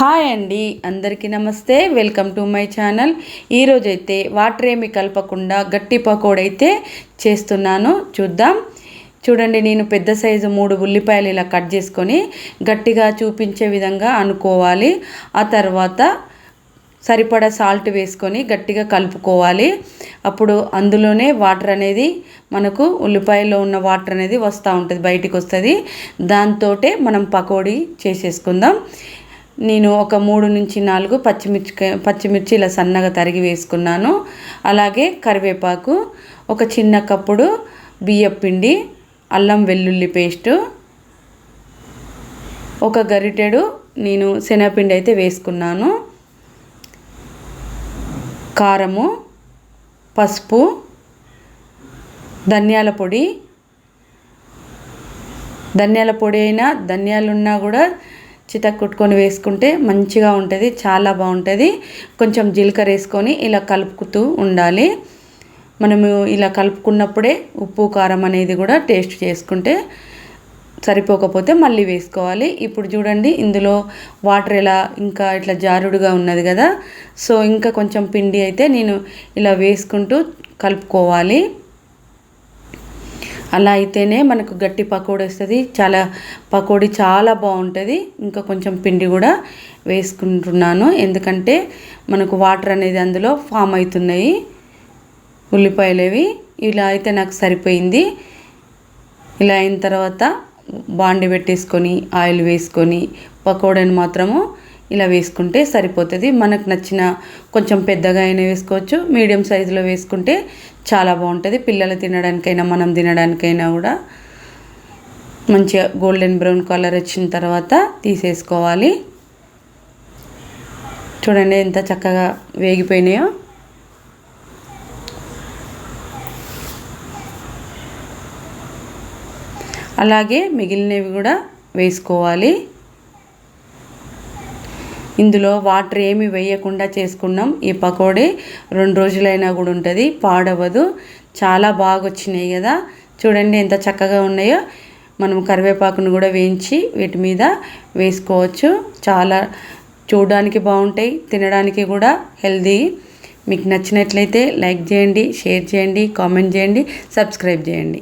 Hi అండి అందరికీ నమస్తే. Welcome to my channel. ఈరోజైతే వాటర్ ఏమి కలపకుండా గట్టి పకోడైతే చేస్తున్నాను. చూద్దాం. చూడండి నేను పెద్ద సైజు మూడు ఉల్లిపాయలు ఇలా కట్ చేసుకొని గట్టిగా చూపించే విధంగా అనుకోవాలి. ఆ తర్వాత సరిపడా సాల్ట్ వేసుకొని గట్టిగా కలుపుకోవాలి. అప్పుడు అందులోనే వాటర్ అనేది మనకు ఉల్లిపాయలో ఉన్న వాటర్ అనేది వస్తూ ఉంటుంది బయటికి వస్తుంది. దాంతో మనం పకోడీ చేసేసుకుందాం. నేను ఒక మూడు నుంచి నాలుగు పచ్చిమిర్చి పచ్చిమిర్చి ఇలా సన్నగా తరిగి వేసుకున్నాను. అలాగే కరివేపాకు ఒక చిన్న కప్పుడు బియ్యపిండి అల్లం వెల్లుల్లి పేస్టు ఒక గరిటెడు నేను శనగపిండి అయితే వేసుకున్నాను. కారము పసుపు ధనియాల పొడి. ధనియాల పొడి అయినా ధనియాలున్నా కూడా చితక్ కొట్టుకొని వేసుకుంటే మంచిగా ఉంటుంది చాలా బాగుంటుంది. కొంచెం జీలకర్ర వేసుకొని ఇలా కలుపుతూ ఉండాలి. మనము ఇలా కలుపుకున్నప్పుడే ఉప్పు కారం అనేది కూడా టేస్ట్ చేసుకుంటే సరిపోకపోతే మళ్ళీ వేసుకోవాలి. ఇప్పుడు చూడండి ఇందులో వాటర్ ఎలా ఇంకా ఇట్లా జారుడుగా ఉన్నది కదా. సో ఇంకా కొంచెం పిండి అయితే నేను ఇలా వేసుకుంటూ కలుపుకోవాలి. అలా అయితేనే మనకు గట్టి పకోడీ వస్తుంది. చాలా పకోడీ చాలా బాగుంటుంది. ఇంకా కొంచెం పిండి కూడా వేసుకుంటున్నాను. ఎందుకంటే మనకు వాటర్ అనేది అందులో ఫామ్ అవుతున్నాయి. ఉల్లిపాయలు ఇలా అయితే నాకు సరిపోయింది. ఇలా అయిన తర్వాత బాండి పెట్టేసుకొని ఆయిల్ వేసుకొని పకోడీని మాత్రము ఇలా వేసుకుంటే సరిపోతుంది. మనకు నచ్చిన కొంచెం పెద్దగా అయినా వేసుకోవచ్చు. మీడియం సైజులో వేసుకుంటే చాలా బాగుంటుంది. పిల్లలు తినడానికైనా మనం తినడానికైనా కూడా. మంచిగా గోల్డెన్ బ్రౌన్ కలర్ వచ్చిన తర్వాత తీసేసుకోవాలి. చూడండి ఎంత చక్కగా వేగిపోయినాయో. అలాగే మిగిలినవి కూడా వేసుకోవాలి. ఇందులో వాటర్ ఏమి వేయకుండా చేసుకున్నాం. ఈ పకోడీ రెండు రోజులైనా కూడా ఉంటుంది. పాడవదు. చాలా బాగా వచ్చినాయి కదా. చూడండి ఎంత చక్కగా ఉన్నాయో. మనం కరివేపాకును కూడా వేయించి వీటి మీద వేసుకోవచ్చు. చాలా చూడడానికి బాగుంటాయి. తినడానికి కూడా హెల్దీ. మీకు నచ్చినట్లయితే లైక్ చేయండి షేర్ చేయండి కామెంట్ చేయండి సబ్స్క్రైబ్ చేయండి.